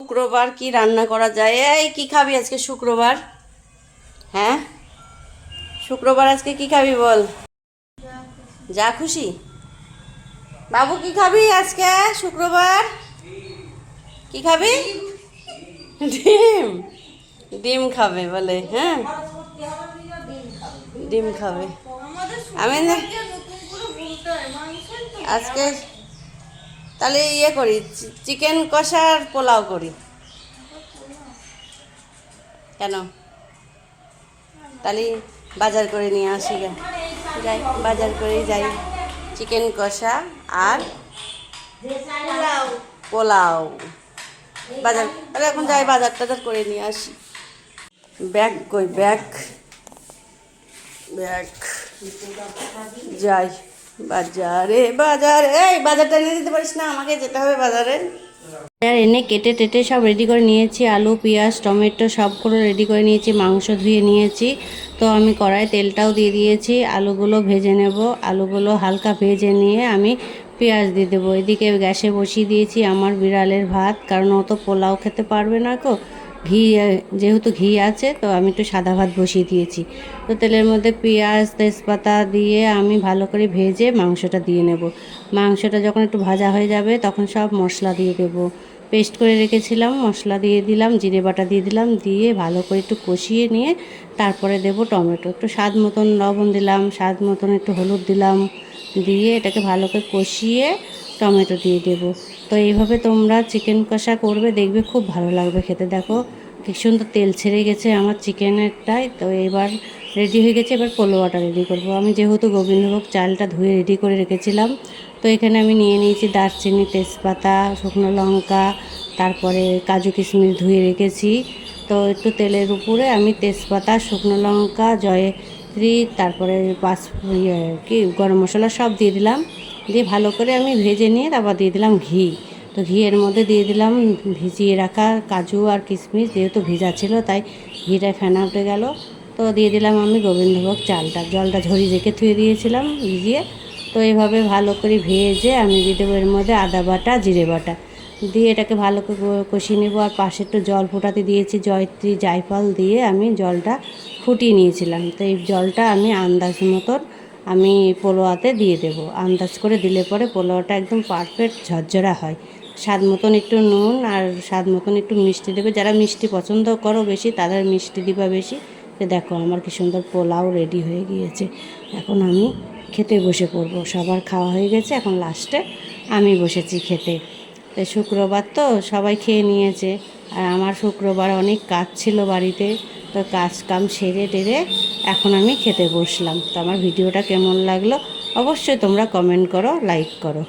শুক্রবার কি রান্না করা যায়? এই কি খাবি আজকে শুক্রবার? হ্যাঁ? শুক্রবার আজকে কি খাবি বল? যা খুশি। বাবু কি খাবি আজকে শুক্রবার? কি খাবি? ডিম। ডিম খাবে বলে হ্যাঁ? ডিম খাবে। আমি আজকে তাহলে ইয়ে করি চিকেন কষার পোলাও করি। কেন? তাহলে বাজার করে নিয়ে আসি। যাই বাজার করেই যাই। চিকেন কষা আর পোলাও। বাজার তাহলে এখন যাই বাজার টাজার করে নিয়ে আসি। ব্যাগ কই ব্যাগ? ব্যাগ। যাই। বাজারে বাজারে। এই, বাজারটা এনে দিতে পারিস না, আমাকে যেতে হবে বাজারে। আর এনে কেটে টেটে সব রেডি করে নিয়েছি, আলু, পেঁয়াজ, টমেটো সব করে রেডি করে নিয়েছি, মাংস ধুয়ে নিয়েছি। তো আমি কড়াই তেলটাও দিয়ে দিয়েছি, আলুগুলো ভেজে নেব। আলুগুলো হালকা ভেজে নিয়ে আমি পেঁয়াজ দিয়ে দেবো। এদিকে গ্যাসে বসিয়ে দিয়েছি আমার বিড়ালের ভাত, কারণ ও তো পোলাও খেতে পারবে না কো ঘি, যেহেতু ঘি আছে, তো আমি একটু সাদা ভাত বসিয়ে দিয়েছি। তো তেলের মধ্যে পেঁয়াজ, তেজপাতা দিয়ে আমি ভালো করে ভেজে মাংসটা দিয়ে নেব। মাংসটা যখন একটু ভাজা হয়ে যাবে, তখন সব মশলা দিয়ে দেবো। পেস্ট করে রেখেছিলাম, মশলা দিয়ে দিলাম, জিরে বাটা দিয়ে দিলাম, দিয়ে ভালো করে একটু কষিয়ে নিয়ে তারপরে দেবো টমেটো। একটু স্বাদ মতন লবণ দিলাম, স্বাদ মতন একটু হলুদ দিলাম। দিয়ে এটাকে ভালো করে কষিয়ে টমেটো দিয়ে দেবো। তো এইভাবে তোমরা চিকেন কষা করবে, দেখবে খুব ভালো লাগবে খেতে। দেখো, কি সুন্দর তেল ছেড়ে গেছে আমার চিকেনেরটাই। তো এবার রেডি হয়ে গেছে, এবার পোলোয়াটা রেডি করব। আমি যেহেতু গোবিন্দভোগ চালটা ধুয়ে রেডি করে রেখেছিলাম, তো এখানে আমি নিয়ে নিয়েছি দারচিনি, তেজপাতা, শুকনো লঙ্কা, তারপরে কাজু কিশমিশ ধুয়ে রেখেছি। তো একটু তেলের উপরে আমি তেজপাতা, শুকনো লঙ্কা জয়ত্রী তারপরে পাঁচ ইয়ে কি, গরম মশলা সব দিয়ে দিলাম। দিয়ে ভালো করে আমি ভেজে নিয়ে তারপর দিয়ে দিলাম ঘি। তো ঘিয়ের মধ্যে দিয়ে দিলাম ভিজিয়ে রাখা কাজু আর কিশমিশ, যেহেতু ভিজা ছিল তাই ঘিটা ফেনা উঠে গেল। তো দিয়ে দিলাম আমি গোবিন্দভোগ চালটা, জলটা ঝরিয়ে রেখে থুয়ে দিয়েছিলাম ভিজিয়ে। তো এইভাবে ভালো করে ভেজে আমি দিয়ে দেবো এর মধ্যে আদা বাটা, জিরে বাটা। দিয়ে এটাকে ভালো করে কষিয়ে নেব। আর পাশে একটু জল ফোটাতে দিয়েছি, জয়ত্রী জায়ফল দিয়ে আমি জলটা ফুটিয়ে নিয়েছিলাম। তো এই জলটা আমি আন্দাজ মতন আমি পোলোয়াতে দিয়ে দেবো। আন্দাজ করে দিলে পরে পোলোয়াটা একদম পারফেক্ট ঝরঝরা হয়। স্বাদ মতন একটু নুন আর স্বাদ মতন একটু মিষ্টি দেবে। যারা মিষ্টি পছন্দ করো বেশি, তাদের মিষ্টি দিবা বেশি। তো দেখো আমার কি সুন্দর পোলাও রেডি হয়ে গিয়েছে। এখন আমি খেতে বসে পড়ব। সবার খাওয়া হয়ে গেছে। এখন লাস্টে আমি বসেছি খেতে। তো শুক্রবার তো সবাই খেয়ে নিয়েছে। আর আমার শুক্রবার অনেক কাজ ছিল বাড়িতে, তো কাজ কাম সেরে টেরে এখন আমি খেতে বসলাম। তো আমার ভিডিওটা কেমন লাগল অবশ্যই তোমরা কমেন্ট করো লাইক করো।